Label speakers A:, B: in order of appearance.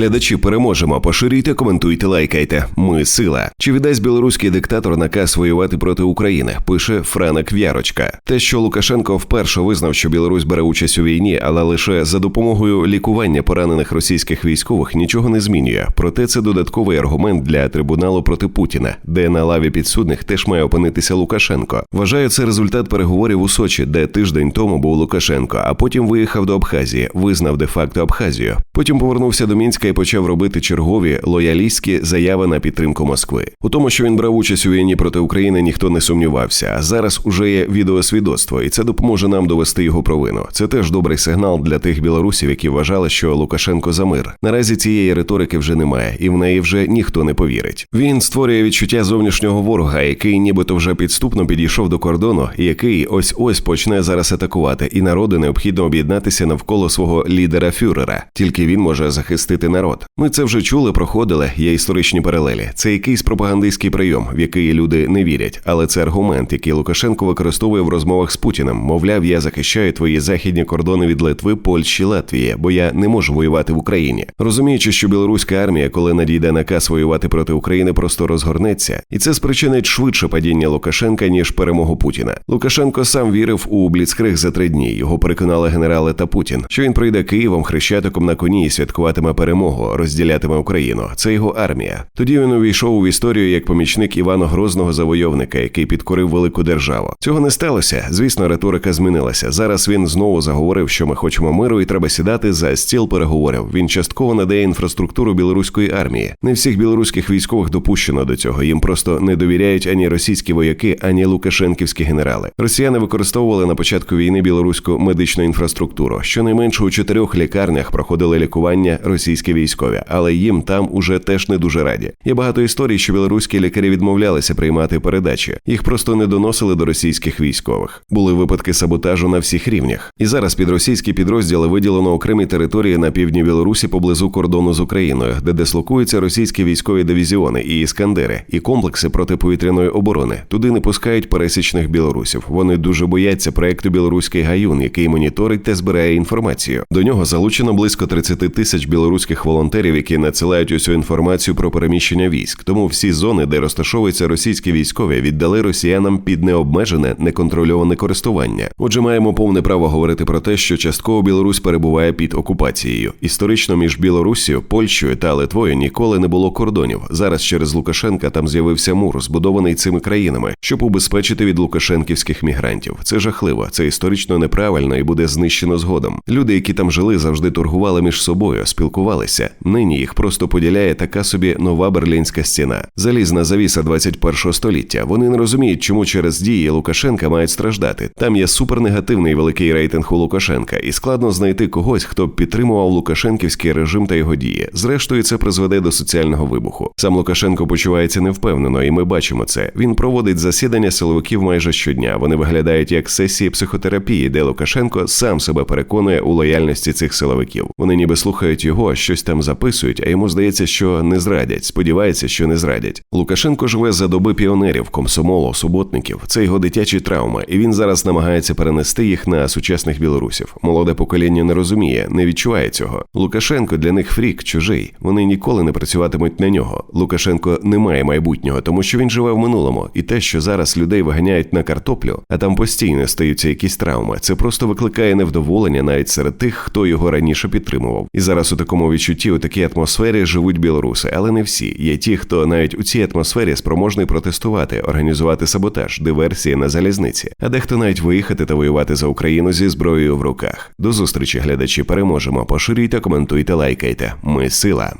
A: Глядачі переможемо. Поширюйте, коментуйте, лайкайте. Ми сила. Чи віддасть білоруський диктатор наказ воювати проти України? Пише Франек В'ярочка. Те, що Лукашенко вперше визнав, що Білорусь бере участь у війні, але лише за допомогою лікування поранених російських військових нічого не змінює. Проте це додатковий аргумент для трибуналу проти Путіна, де на лаві підсудних теж має опинитися Лукашенко. Вважаю, це результат переговорів у Сочі, де тиждень тому був Лукашенко, а потім виїхав до Абхазії, визнав де-факто Абхазію. Потім повернувся до Мінська і почав робити чергові лоялістські заяви на підтримку Москви. У тому, що він брав участь у війні проти України, ніхто не сумнівався. А зараз уже є відеосвідоцтво, і це допоможе нам довести його провину. Це теж добрий сигнал для тих білорусів, які вважали, що Лукашенко за мир. Наразі цієї риторики вже немає, і в неї вже ніхто не повірить. Він створює відчуття зовнішнього ворога, який нібито вже підступно підійшов до кордону, і який ось ось почне зараз атакувати. І народу необхідно об'єднатися навколо свого лідера фюрера. Тільки він може захистити народ. Ми це вже чули, проходили. Є історичні паралелі. Це якийсь пропагандистський прийом, в який люди не вірять, але це аргумент, який Лукашенко використовує в розмовах з Путіним. Мовляв, я захищаю твої західні кордони від Литви, Польщі, Латвії, бо я не можу воювати в Україні. Розуміючи, що білоруська армія, коли надійде наказ воювати проти України, просто розгорнеться, і це спричинить швидше падіння Лукашенка ніж перемогу Путіна. Лукашенко сам вірив у Бліцкриг за три дні. Його переконали генерали та Путін, що він прийде Києвом хрещатиком на коні і святкуватиме перемогу, розділятиме Україну. Це його армія. Тоді він увійшов у історію як помічник Івана Грозного завойовника, який підкорив велику державу. Цього не сталося. Звісно, риторика змінилася. Зараз він знову заговорив, що ми хочемо миру, і треба сідати за стіл переговорів. Він частково надає інфраструктуру білоруської армії. Не всіх білоруських військових допущено до цього. Їм просто не довіряють ані російські вояки, ані лукашенківські генерали. Росіяни використовували на початку війни білоруську медичну інфраструктуру. Щонайменше у чотирьох лікарнях проходили лікування російські військові, але їм там уже теж не дуже раді. Є багато історій, що білоруські лікарі відмовлялися приймати передачі. Їх просто не доносили до російських військових. Були випадки саботажу на всіх рівнях. І зараз під російські підрозділи виділено окремі території на півдні Білорусі поблизу кордону з Україною, де дислокуються російські військові дивізіони і іскандери, і комплекси протиповітряної оборони. Туди не пускають пересічних білорусів. Вони дуже бояться проекту Білоруський гаюн, який моніторить та збирає інформацію. До нього залучено близько 30 тисяч білоруських волонтерів, які надсилають усю інформацію про переміщення військ. Тому всі зони, де розташовуються російські військові, віддали росіянам під необмежене неконтрольоване користування. Отже, маємо повне право говорити про те, що частково Білорусь перебуває під окупацією. Історично між Білоруссю, Польщею та Литвою ніколи не було кордонів. Зараз через Лукашенка там з'явився мур, збудований цими країнами, щоб убезпечити від лукашенківських мігрантів. Це жахливо, це історично неправильно і буде знищено згодом. Люди, які там жили, завжди торгували між собою, спілкувалися. Нині їх просто поділяє така собі нова берлінська стіна, залізна завіса 21 століття. Вони не розуміють, чому через дії Лукашенка мають страждати. Там є супернегативний великий рейтинг у Лукашенка, і складно знайти когось, хто б підтримував Лукашенківський режим та його дії. Зрештою, це призведе до соціального вибуху. Сам Лукашенко почувається невпевнено, і ми бачимо це. Він проводить засідання силовиків майже щодня. Вони виглядають як сесії психотерапії, де Лукашенко сам себе переконує у лояльності цих силовиків. Вони ніби слухають його, щось там записують, а йому здається, що не зрадять. Сподівається, що не зрадять. Лукашенко живе за доби піонерів, комсомолу, суботників. Це його дитячі травми, і він зараз намагається перенести їх на сучасних білорусів. Молоде покоління не розуміє, не відчуває цього. Лукашенко для них фрік, чужий. Вони ніколи не працюватимуть на нього. Лукашенко не має майбутнього, тому що він живе в минулому, і те, що зараз людей виганяють на картоплю, а там постійно стаються якісь травми. Це просто викликає невдоволення навіть серед тих, хто його раніше підтримував. І зараз у такому відчутті, у такій атмосфері живуть білоруси, але не всі. Є ті, хто навіть у цій атмосфері спроможний протестувати, організувати саботаж, диверсії на залізниці, а дехто навіть виїхати та воювати за Україну зі зброєю в руках. До зустрічі, глядачі, переможемо. Поширюйте, коментуйте, лайкайте. Ми сила.